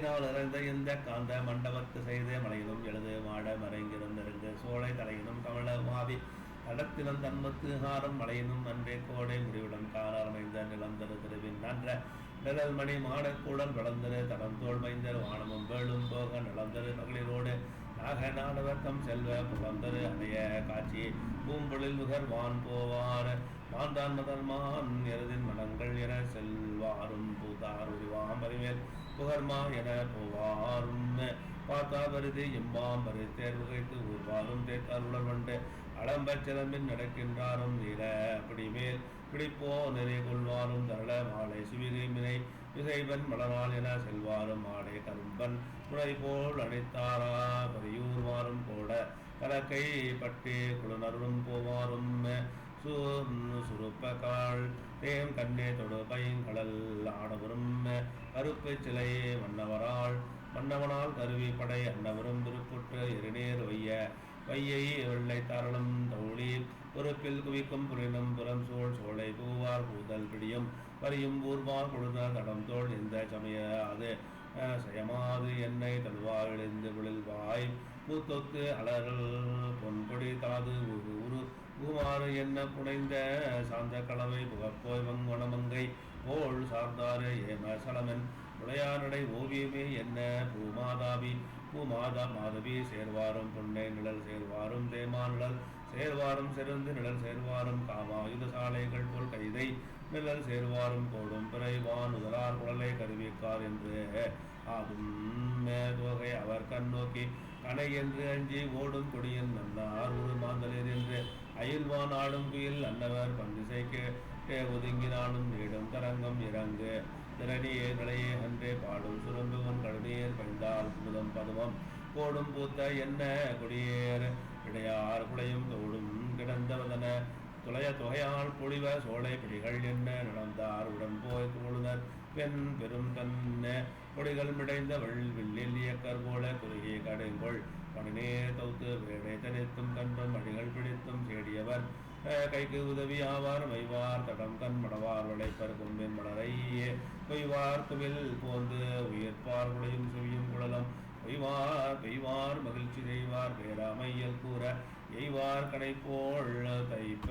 கைநாள் இறந்த இந்த காந்த மண்டபத்து செய்து மலையிலும் எழுது மாட மறைங்கிரும் நெருங்கு சோலை தலையிலும் கமல மாவி கடத்தினம் தன்மத்து ஹாரம் மலையினும் அன்றே கோடை முடிவுடன் காரார் மைந்த நிலந்தரு திருவின் நன்ற நிழல் மணி மாடக்கூடல் வளர்ந்தரு தடம் தோல் மைந்தர் வானமும் வேளும் போக நிலந்தரு மகளிரோடு நாக நாடவக்கம் செல்வ புலந்தரு அடைய காட்சி பூம்பொழில் நுகர் வான் போவார். மாந்தான் மதர்மான் எருதின் மனங்கள் என செல்வாரும் பூத்தார் உருவாம் அறிவேல். புகர்மா என புகாரும் பார்த்தா வருது எம்பாம் வரு தேர்வு கைத்து ஊர்வாரும் தேத்தார் உடல் வண்டு நடக்கின்றாரும் நீர பிடிமேல் பிடிப்போ நிறை கொள்வாரும் தரள மாலை சிவிகை மினை. விசைவன் மலரால் என செல்வாரும் ஆடை கரும்பன் முறை போல் அடைத்தாரா பரியூர்வாரும் கூட கலக்கை பட்டி குழுனருளும் போவாரும். சு சுருப்ப கால் தேம் கண்ணே தொடு பைங்கடல் கருப்பு சிலை மன்னவரால் மன்னவனால் கருவி படை அன்னவரும் திருப்புற்று இருநீர் வைய வையை வெள்ளை தாரளம் தௌளி பொறுப்பில் குவிக்கும் புரினம் புறம் சோழ் சோலை பூவார் பூதல் பிடியும் வரியும் ஊர்வார் கொடுத்த தடம் தோல் இந்த சமய அது. செயமாது என்னை தழுவார் எழுந்து விழில்வாய் பூத்தொத்து அலறல் பொன்பொடி தாது உரு உரு. என்ன புனைந்த சாந்த கலவை புகப்போய் வங்கொணமங்கை போல் சார்ந்தாரு ஏம சலமன். உடையானடை ஓவியமே என்ன பூமாதாவி. பூமாதா மாதவி சேர்வாரும் பொன்னை நிழல் சேர்வாரும் தேமா நிழல். சேர்வாரும் சிறந்து நிழல் சேர்வாரும் காமாயுத சாலைகள் போல் கைதை. நிழல் சேர்வாரும் கோடும் பிறைவான் முதலார் குழலை கொடுத்தார் என்று. ஆகும் மேதோகை அவர் கண் நோக்கி கனை என்று அஞ்சி ஓடும் கொடியன் நன்னார் ஒரு மாந்தளிர் என்று. அயில்வான் ஆடும் குயில் அன்னவர் பந்திசைக்கு ஒதுங்கினாலும் நீடும் தரங்கம் இறங்கு. திரணியே நிலையே அன்றே பாடும் சுரம்புவன் கடுநீர் பைந்தால் முதம் பதுமம். கோடும் பூத்த என்ன கொடியேர்? இடையார் குடையும் தோடும் கிடந்தவதன. துளைய தொகையால் பொழிவ சோலை பிடிகள் என்ன? நடந்தார் உடம்போ பெண் பெரும் தன்ன கொடிகள் மிடைந்த வில்லில் இயக்கர் போல குறுகிய கடைங்கொள். பணினே தௌத்து வேடை தனித்தும் கண்டும் அடிகள் பிடித்தும் சேடியவர் கைக்கு உதவி ஆவார் மைவார் தடம் கண் மடவார் வளைப்பர் கொம்பின் மலரையே பொய்வார் குவில் போந்து உயிர்ப்பார் குளையும் சுவியும் குழலம். பெய்வார் பெய்வார் மகிழ்ச்சி செய்வார் பேராமையல் கூற எய்வார் கடை போல் தைப்ப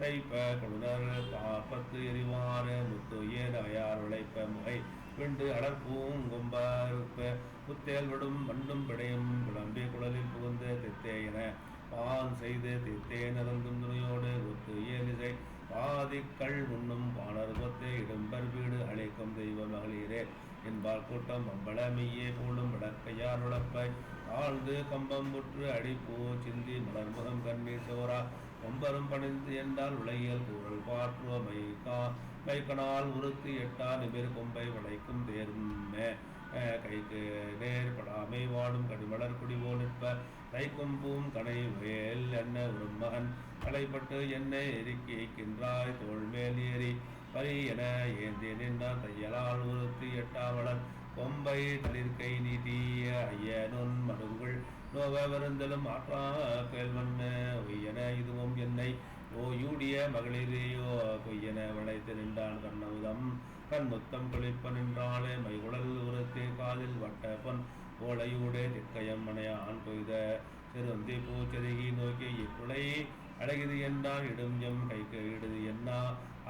தைப்ப கொழுனர் பாப்பத்து எரிவாறு முத்து ஏனையார் உழைப்ப முகை விண்டு அடற்பூங்கொம்பருப்ப புத்தேல் விடும் மண்ணும் பிடையும் குழம்பி குழலில் புகுந்து தித்தேயன பான் செய்து தித்தே நரந்தும் துணையோடு ஒத்து இயலிசை பாதிக்கள் உண்ணும் பாணர் கொத்தே இடம்பர் வீடு அழைக்கும் தெய்வ மகளிரே. என்பால் கூட்டம் அம்பளமையே மெய்யே போலும் விளக்கையார் உழப்பை. ஆழ்ந்து கம்பம் முற்று அடிப்பூ சிந்தி மலர்முகம் கண்ணீர் சோரா. கொம்பரும் பணிந்து என்றால் உலகியல் கூறல் பாற்றுவ மைகா மைக்கனால் உறுத்து எட்டா நிமிர் கொம்பை வளைக்கும் தேர்மே கைக்கு நேர்படாமை வாடும் கடுமலர் குடிவோ நிற்ப. தைக்கும் பூம் வேல் என்ன ஒரு மகன். களைப்பட்டு என்னை எரிக்கின்றாய் தோல் மேல் ஏறி. பரி என ஏந்தி கொம்பை தளிர்கை நிதிய ஐயனுன் மடுங்குள் நோவ வருந்தலும் ஆற்றா கேள்வன் ஒய்யன இதுவும் என்னை ஓயூடிய மகளிரையோ கொய்யன வளைத்து நின்றான் கண்ணமுதம் கண் முத்தம் குளிப்ப நின்றாளே மைகுழல் உரத்தே காதில் வட்ட பொன் ஓலையூடே திக்கயம் மனையான் கொய்த சிறுந்தி பூச்செருகி நோக்கி இக்குலை அழகிது என்றான் இடும் எம் கைக்கு இடுது என்னா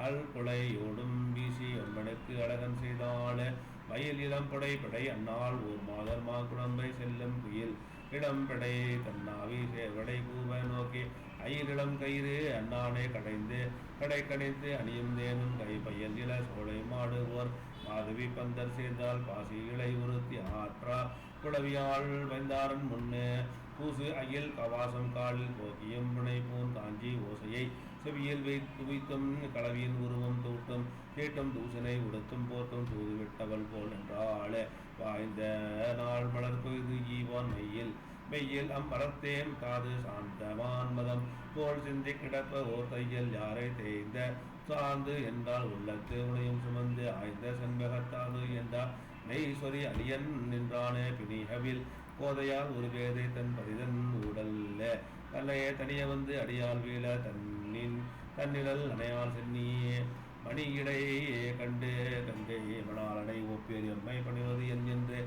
அல் குலையோடும் வீசி எம்மனுக்கு அழகன் செய்தாளே. மயில் இளம் படை படை அந்நாள் ஓர் மாதர்மா குழம்பை செல்லும் குயில். இடம் படை தன்னாவி சேவடை பூவ நோக்கி. அயிலிடம் கயிறு அண்ணானே கடைந்து. கடை கடைந்து அணியும் தேனும் கை பையல் இள சோலை மாடுவோர் மாதவி பந்தர் சேர்ந்தால் பாசி இலை உறுத்தி ஆற்றா. குளவியாள் வைந்தாரன் முன்னே. பூசு அயில் கவாசம் காலில் போக்கியும் வினை பூன் காஞ்சி ஓசையை. செவியில் வைத்து வைத்தும் களவியின் உருவம் தூட்டும் கேட்டும் தூசனை உடுத்தும் போட்டம் தூது விட்டவள் போல் என்றாள் வாய்ந்த நாள் மலர் கொய்து ஈவான் மையில் மெய்யில் அம்பரத்தேன் காது சாந்தவான் மதம் போல் சிந்தி கிடப்ப ஓர் தையல் யாரை தேய்ந்த? சார்ந்து என்றால் உள்ளத்து உனையும் சுமந்து ஆய்ந்த செண்பகத்தாது என்றால் நெய்ஸ்வரி அரியன் நின்றானே பிணிகவில் கோதையால் ஒரு வேதை தன் பரிதன் உடல்ல தன்னையே தனிய வந்து அடியால் வீழ தன்னின் தன்னிழல் அணையால் சென்னியே மணியிடையே கண்டு கங்கை மணாலடை ஒப்பேரி அம்மை பணிவது என் என்று.